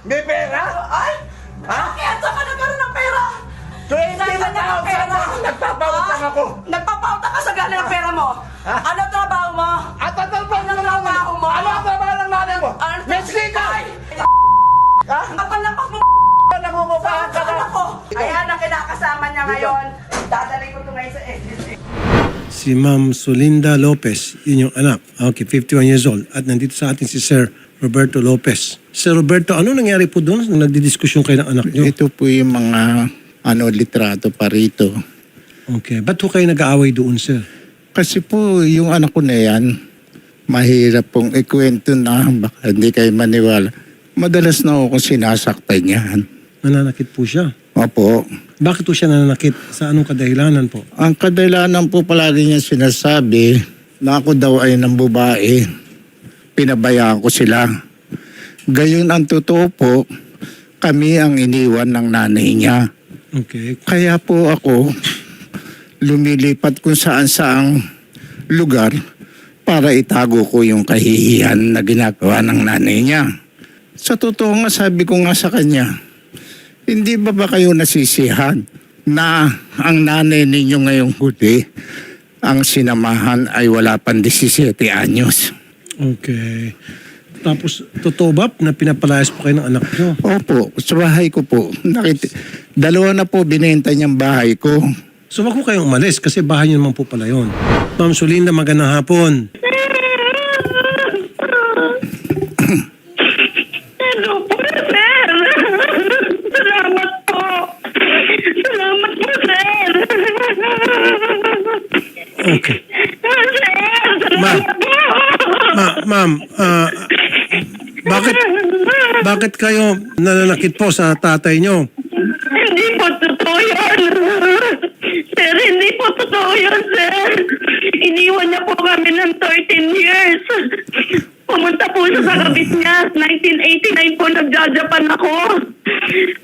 May pera? Ay! Ha? Kaya saan ka nagkaroon ng pera? 20 Saan ka na ng pera? Nagpapautang Ha? ako. Nagpapautang ka sa galing ng pera mo? Ha? Ano trabaho mo? At ang trabaho Ano ng trabaho nanay mo? Ano ang trabaho ng nanay mo? Ano! Ay! Ha? Kapal na pag Nangungupahan ka na. Ayan ang kinakasama niya ngayon. Dadalhin ko ito ngayon sa SDC. Si Ma'am Solinda Lopez, yun yung anak. Okay, 51 years old. At nandito sa atin si Sir Roberto Lopez. Sir Roberto, ano nangyari po doon nung nagdidiskusyon kayo ng anak niyo? Ito po yung mga ano litrato pa rito. Okay, ba't po kayo nag-aaway doon, sir? Kasi po yung anak ko na yan, mahirap pong ikwento na baka hindi kayo maniwala. Madalas na ako sinasaktan yan. Nananakit po siya. Opo. Bakit po siya nananakit? Sa anong kadahilanan po? Ang kadahilanan po palagi niya sinasabi na ako daw ay ng babae. Pinabayaan ko sila. Gayon ang totoo po, kami ang iniwan ng nanay niya. Okay. Kaya po ako lumilipat kung saan saang lugar para itago ko yung kahihiyan na ginagawa ng nanay niya. Sa totoo nga sabi ko nga sa kanya, hindi ba ba kayo nasisihan na ang nanay ninyo ngayong huli ang sinamahan ay wala pang 17 anyos? Okay. Tapos, totoo ba na pinapalayas po kayo ng anak niyo? Opo, sa bahay ko po. Nakit dalawa na po binenta niyang bahay ko. So, wag po kayong umalis kasi bahay niyo naman po pala yun. Ma'am Solinda, magandang hapon. Hello po, sir. Salamat po. Salamat po, sir. Okay. Sir, Ma- salamat po. Ma- ma'am, ah, bakit bakit kayo nananakit po sa tatay niyo? Hindi po totoo yan. Sir, hindi po totoo yan, sir. Iniwan niya po kami ng 13 years. Pumunta po siya sa kabit niya. 1989 po nagjajapan ako.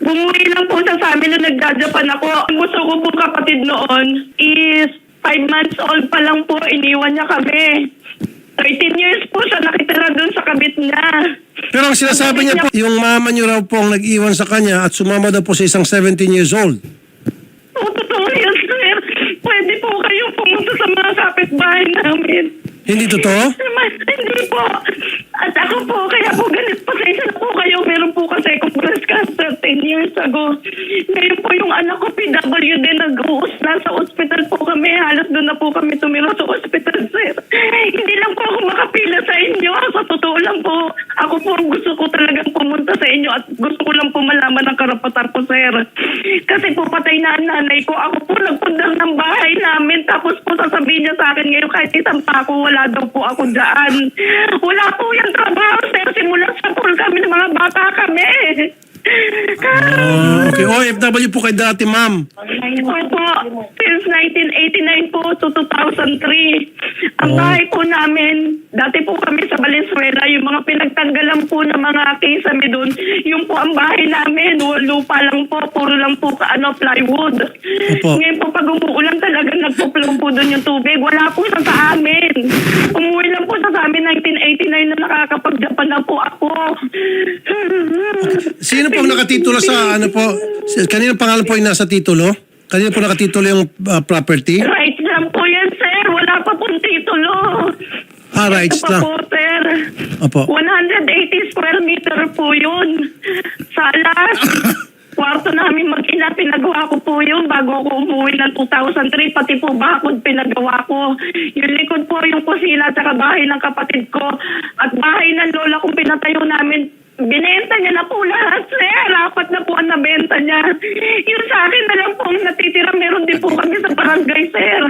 Bumuwi lang po siya sa amin na nagjajapan ako. Ang gusto ko po kapatid noon is 5 months old pa lang po. Iniwan niya kami. 13 years po siya nakitira doon sa kabit niya. Pero ang sinasabi niya po, yung mama niyo raw po ang nag-iwan sa kanya at sumama daw po sa isang 17 years old. Oo, totoo yan, sir. Pwede po kayong pumunta sa mga kapitbahay namin. Hindi totoo? Naman, hindi po. At ako po, kaya po ganit pasensya na po kayo. Meron po kasi akong breast cancer 10 years ago. Ngayon po yung anak ko, PWD, nag-uus. Nasa ospital po kami. Halos doon na po kami tumira sa ospital, sir. Makapila sa inyo. Sa totoo lang po, ako po gusto ko talagang pumunta sa inyo at gusto ko lang po malaman ang karapatan ko, sir. Kasi po patay na ang nanay ko. Ako po nagpundang ng bahay namin. Tapos po sasabihin niya sa akin ngayon kahit isang pako, wala daw po ako dyan. Wala po yung trabaho, sir. Simula sa pool kami ng mga bata kami. Ah, okay. OFW po kayo dati, ma'am. Opo, since 1989 po to 2003. Ang Oh. bahay po namin, dati po kami sa Valenzuela, yung mga pinagtanggalan po ng mga kisame doon, yung po ang bahay namin, lupa lang po, puro lang po ano, plywood. Opo. Ngayon po pag umuulan talaga nagpuplong po doon yung tubig, wala po siya sa amin. Umuwi lang po siya sa amin 1989 na nakakapag-Japan na po ako. Sino po ang nakatitulo sa ano po? Kanino pangalan po yung nasa titulo? Kanino po nakatitulo yung ah, property? Right lang po yan, sir. Wala pa pong titulo. Ah, rights Ito pa lang. po, sir. Opo. 180 square meter po yun. Salas. Kwarto namin mag-ina, pinagawa ko po yun bago ako umuwi ng 2003. Pati po bakod pinagawa ko. Yung likod po yung kusina at bahay ng kapatid ko. At bahay ng lola kong pinatayo namin. Binenta niya na po lahat, sir. Apat na po ang nabenta niya. Yung sa akin na lang po ang natitira. Meron din po kami sa barangay, sir.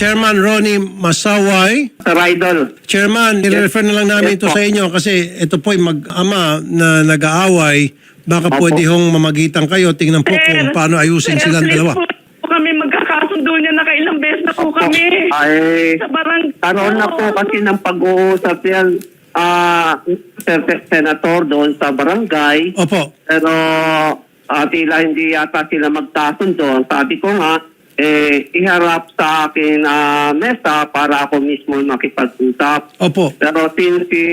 Chairman Ronnie Masaway. Sir Idol. Chairman, nire-refer na lang namin ito Yes po. sa inyo kasi ito po yung mag-ama na nag-aaway. Baka Opo. pwede hong mamagitan kayo. Tingnan po kung paano ayusin sir, silang please dalawa. Po, po kami magkakasundo niya na kailang beses na po kami. Ay, sa barang... karoon na po kasi ng pag-uusap yan, ah, sen- senator doon sa barangay. Opo. Pero ah, tila hindi yata sila magkasundo. Sabi ko nga, eh, iharap sa akin ah, mesa para ako mismo makipag-usap. Opo. Pero since si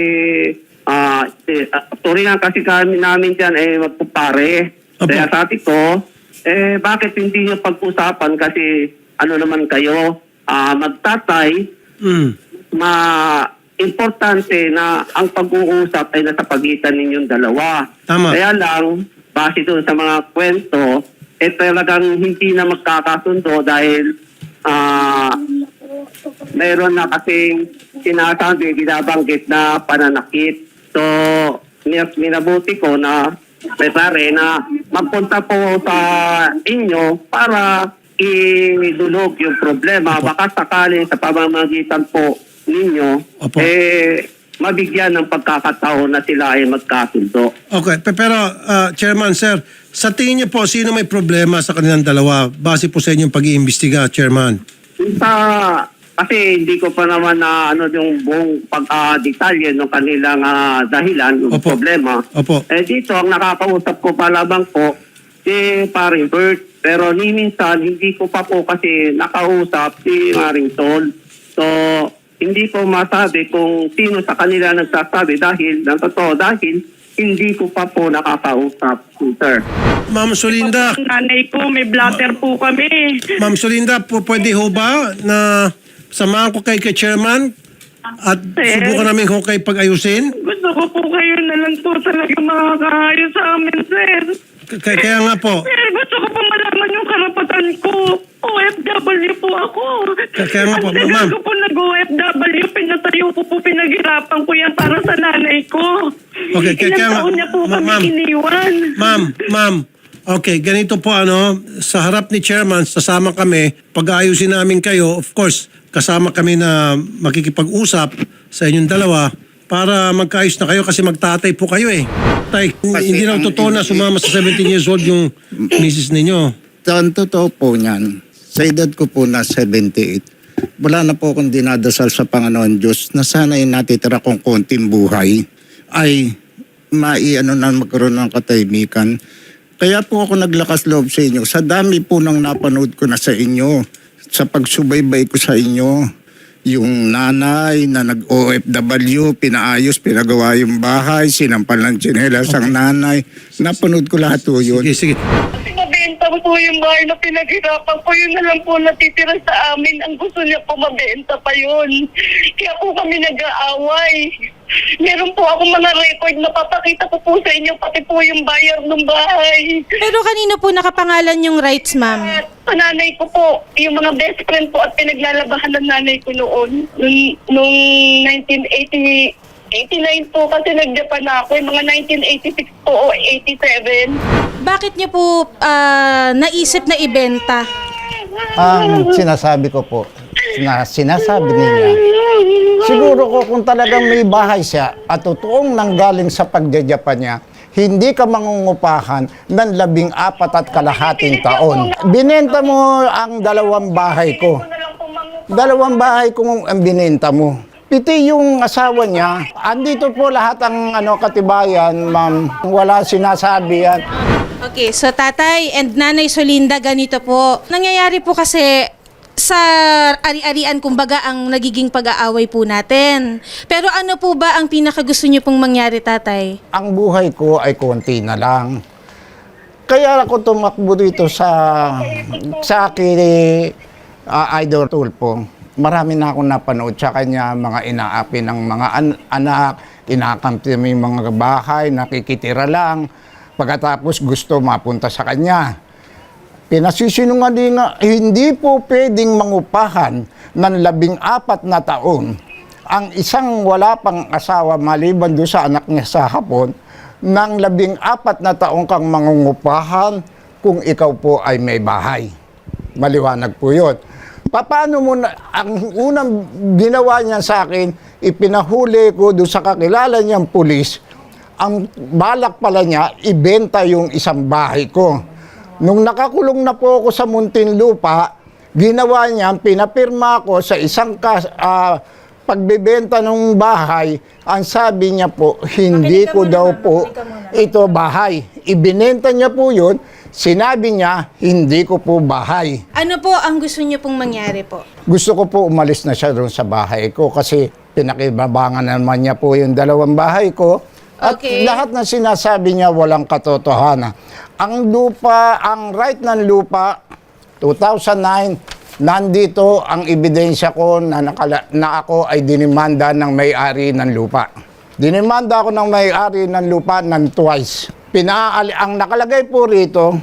ah eh, ah, turingan kasi kami namin dyan eh magpupare. Opo. Kaya sabi ko, eh bakit hindi nyo pag-usapan kasi ano naman kayo, ah magtatay, Mm. ma importante na ang pag-uusap ay nasa pagitan ninyong dalawa. Tama. Kaya lang, base doon sa mga kwento, eh talagang hindi na magkakasundo dahil ah mayroon na kasing sinasabi, binabanggit na pananakit. So, min- minabuti ko na may pare na magpunta po sa inyo para idulog yung problema. Baka sakali sa pamamagitan po ninyo, Opo. eh, mabigyan ng pagkakataon na sila ay magkasundo. Okay, pe- pero ah, Chairman, sir, sa tingin niyo po, sino may problema sa kanilang dalawa? Base po sa inyong pag-iimbestiga, Chairman. Sa, kasi hindi ko pa naman na ano yung buong pagka-detalye ng kanilang ah, dahilan, ng Opo. problema. Opo. Eh dito, ang nakakausap ko pa lamang po, si Paring Bert. Pero ni minsan, hindi ko pa po kasi nakausap si Maring Sol. So, hindi ko masabi kung sino sa kanila nagsasabi dahil, ng totoo, dahil hindi ko pa po nakakausap, sir. Ma'am Solinda, nanay ko, may blatter po kami. Ma'am Solinda, po, pwede ho ba na samahan ko kay kay Chairman at Sir. subukan namin ho kay pag-ayusin? Gusto ko po kayo na lang po talaga makakaayos sa amin, sir. K- kaya- kaya nga po, Sir, gusto ko po malaman yung karapatan ko. OFW po ako. Kaya nga po, Ang tagal ma'am. ko po nag-OFW, pinatayo ko po, pinaghirapan ko yan para sa nanay ko. Okay, kaya- Ilang kaya nga- taon niya po Ma- kami ma'am. iniwan. Ma'am, ma'am. Okay, ganito po ano, sa harap ni Chairman, sasama kami, pag-aayusin namin kayo, of course, kasama kami na makikipag-usap sa inyong dalawa para magkaayos na kayo kasi magtatay po kayo eh. Tay, hindi na ang- totoo na sumama sa 17 years old yung misis ninyo. So, ang totoo po niyan, sa edad ko po na 78, wala na po akong dinadasal sa Panginoon Diyos na sana yung natitira kong konting buhay ay maiano na magkaroon ng katahimikan. Kaya po ako naglakas loob sa inyo. Sa dami po ng napanood ko na sa inyo, sa pagsubaybay ko sa inyo, yung nanay na nag-OFW, pinaayos, pinagawa yung bahay, sinampal ng tsinelas ang nanay. Napanood ko lahat po yun. Sige, sige. Po yung bahay na pinaghirapan ko. Yun na lang po natitira sa amin. Ang gusto niya po mabenta pa yun. Kaya po kami nag-aaway. Meron po ako mga record na papakita ko po sa inyo, pati po yung bayar ng bahay. Pero kanino po nakapangalan yung rights, ma'am? At sa nanay ko po, yung mga best friend po at pinaglalabahan ng nanay ko noon. Nung, nung 1980, 89 po kasi nag-Japan na ako. Yung mga 1986 po o 87. Bakit niyo po ah, naisip na ibenta? Ang sinasabi ko po, na sinasabi niya, siguro ko kung talagang may bahay siya at totoong nanggaling sa pagjajapan niya, hindi ka mangungupahan ng labing apat at kalahating taon. Binenta mo ang dalawang bahay ko. Dalawang bahay kong ang binenta mo. Piti yung asawa niya, andito po lahat ang ano katibayan, ma'am. Wala sinasabi yan. Okay, so tatay and nanay Solinda, ganito po. Nangyayari po kasi sa ari-arian kumbaga ang nagiging pag-aaway po natin. Pero ano po ba ang pinakagusto niyo pong mangyari, tatay? ang buhay ko ay konti na lang. Kaya ako tumakbo dito sa sa akin uh, idol Tulpo. Marami na akong napanood sa kanya, mga inaapi ng mga an- anak, kinakampi mo yung mga bahay, nakikitira lang. Pagkatapos gusto mapunta sa kanya. Pinasisinungaling nga, hindi po pwedeng mangupahan ng labing apat na taon ang isang wala pang asawa maliban doon sa anak niya sa hapon ng labing apat na taong kang mangungupahan kung ikaw po ay may bahay. Maliwanag po yun. Paano mo na, ang unang ginawa niya sa akin, ipinahuli ko doon sa kakilala niyang pulis, ang balak pala niya, ibenta yung isang bahay ko. Nung nakakulong na po ako sa Muntinlupa, ginawa niya, pinapirma ko sa isang kas, ah, pagbebenta ng bahay, ang sabi niya po, hindi ko daw po ito bahay. Ibinenta niya po yun, Sinabi niya, hindi ko po bahay. Ano po ang gusto niyo pong mangyari po? Gusto ko po umalis na siya doon sa bahay ko kasi pinakibabangan naman niya po yung dalawang bahay ko. At Okay. lahat ng sinasabi niya walang katotohanan. Ang lupa, ang right ng lupa, 2009, nandito ang ebidensya ko na, nakala, na ako ay dinimanda ng may-ari ng lupa. Dinimanda ako ng may-ari ng lupa ng twice. Pinaali, ang nakalagay po rito,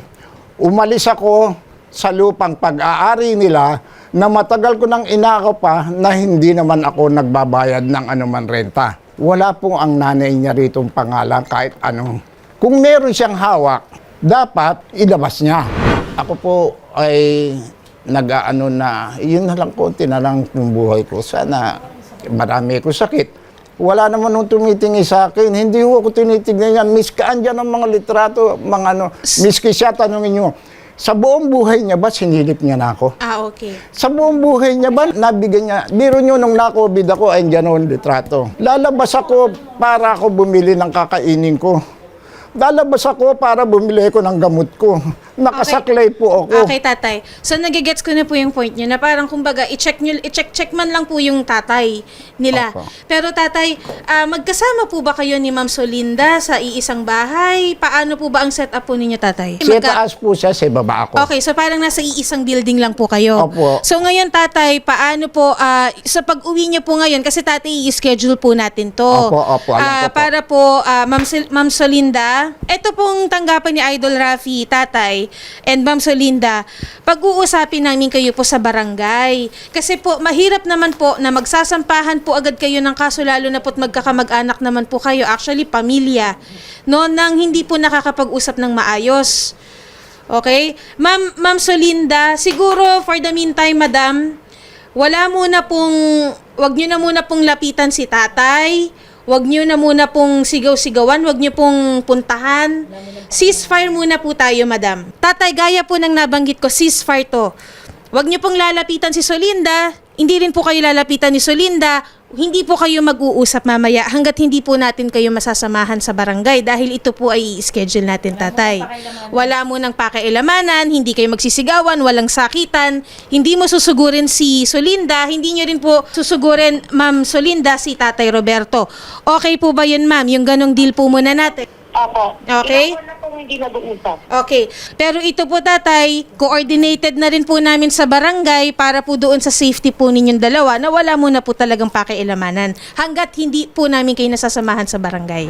umalis ako sa lupang pag-aari nila na matagal ko nang inako pa na hindi naman ako nagbabayad ng anuman renta. Wala po ang nanay niya rito pangalan kahit ano. Kung meron siyang hawak, dapat ilabas niya. Ako po ay nag-ano na, yun na lang konti na lang yung buhay ko. Sana marami ko sakit. Wala naman nung tumitingin sa akin. Hindi ko ako tinitignan yan. Miski andyan ang mga litrato, mga ano. Miski siya, tanongin nyo, sa buong buhay niya ba sinilip niya na ako? Ah, okay. Sa buong buhay niya ba, nabigyan niya, biro nyo nung nakobid ako, ay dyan ang litrato. Lalabas ako para ako bumili ng kakainin ko. Lalabas ako para bumili ko ng gamot ko. Nakasaklay po ako. Okay, tatay. So, nagigets ko na po yung point nyo na parang kumbaga, i-check, nyo, i-check-check man lang po yung tatay nila. Opo. Pero tatay, ah, magkasama po ba kayo ni Ma'am Solinda sa iisang bahay? Paano po ba ang setup po ninyo, tatay? Sa Magka- taas po siya, sa baba ako. Okay, so parang nasa iisang building lang po kayo. Opo. So ngayon tatay, paano po ah, sa pag-uwi niyo po ngayon kasi tatay i-schedule po natin 'to. Opo, opo, alam Ah, ko po. Para po ah, Ma'am Sil- Ma'am Solinda, ito pong tanggapan ni Idol Rafi, tatay, and Ma'am Solinda, pag-uusapin namin kayo po sa barangay. Kasi po mahirap naman po na magsasampahan po agad kayo ng kaso lalo na po't magkakamag-anak naman po kayo, actually pamilya, no, nang hindi po nakakapag-usap ng maayos. Okay? Ma'am, Ma'am Solinda, siguro for the meantime, madam, wala muna pong, wag nyo na muna pong lapitan si tatay. Wag nyo na muna pong sigaw-sigawan, wag nyo pong puntahan. Ceasefire muna po tayo, madam. Tatay, gaya po ng nabanggit ko, ceasefire to. Wag nyo pong lalapitan si Solinda, hindi rin po kayo lalapitan ni Solinda, hindi po kayo mag-uusap mamaya hanggat hindi po natin kayo masasamahan sa barangay dahil ito po ay i-schedule natin, tatay. Wala mo nang pakialamanan, hindi kayo magsisigawan, walang sakitan, hindi mo susugurin si Solinda, hindi nyo rin po susugurin, Ma'am Solinda, si Tatay Roberto. Okay po ba yun, ma'am? Yung ganong deal po muna natin. Opo. Okay. Ilan po na pong hindi nag-uusap. Okay. Pero ito po tatay, coordinated na rin po namin sa barangay para po doon sa safety po ninyong dalawa na wala muna po talagang pakialamanan hanggat hindi po namin kayo nasasamahan sa barangay.